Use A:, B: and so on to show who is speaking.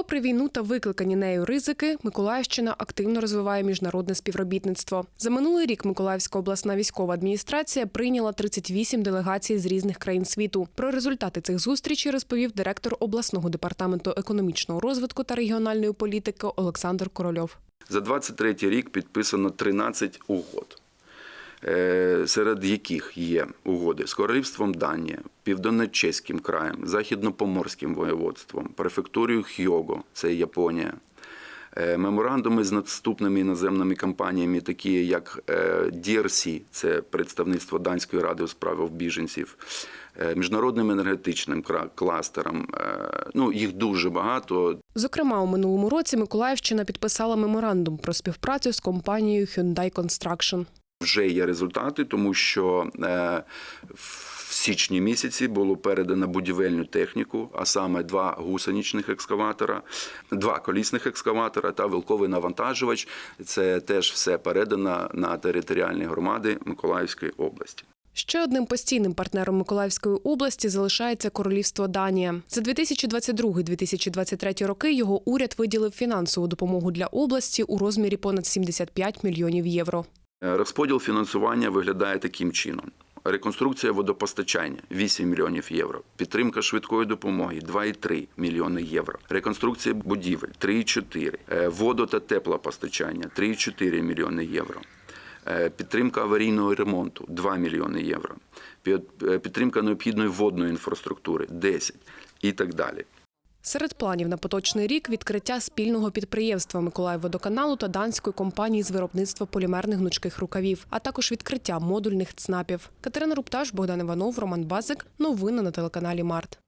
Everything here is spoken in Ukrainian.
A: Попри війну та викликані нею ризики, Миколаївщина активно розвиває міжнародне співробітництво. За минулий рік Миколаївська обласна військова адміністрація прийняла 38 делегацій з різних країн світу. Про результати цих зустрічей розповів директор обласного департаменту економічного розвитку та регіональної політики Олександр Корольов.
B: За 23 рік підписано 13 угод, серед яких є угоди з Королівством Данія, Південно-Чеським краєм, Західно-Поморським воєводством, префектурою Хього, це Японія. Е, Меморандуми з наступними іноземними компаніями, такі як е, DRC, це представництво Данської ради у справах біженців, е, міжнародним енергетичним кластером. е, Ну, їх дуже багато.
A: Зокрема, у минулому році Миколаївщина підписала меморандум про співпрацю з компанією Hyundai Construction.
B: Вже є результати, тому що е, в січні місяці було передано будівельну техніку, а саме два гусеничних екскаватора, два колісних екскаватора та вилковий навантажувач. Це теж все передано на територіальні громади Миколаївської області.
A: Ще одним постійним партнером Миколаївської області залишається Королівство Данія. За 2022-2023 роки його уряд виділив фінансову допомогу для області у розмірі понад 75 мільйонів євро.
B: Е, Розподіл фінансування виглядає таким чином. Реконструкція водопостачання 8 мільйонів євро. Підтримка швидкої допомоги 2,3 мільйони євро. Реконструкція будівель 3,4. Е, Водо та теплопостачання 3,4 мільйони євро. Е, Підтримка аварійного ремонту 2 мільйони євро. Підтримка необхідної водної інфраструктури 10 і так далі.
A: Серед планів на поточний рік відкриття спільного підприємства Миколаївводоканалу та данської компанії з виробництва полімерних гнучких рукавів, а також відкриття модульних ЦНАПів. Катерина Рупташ, Богдан Іванов, Роман Базик. Новини на телеканалі Март.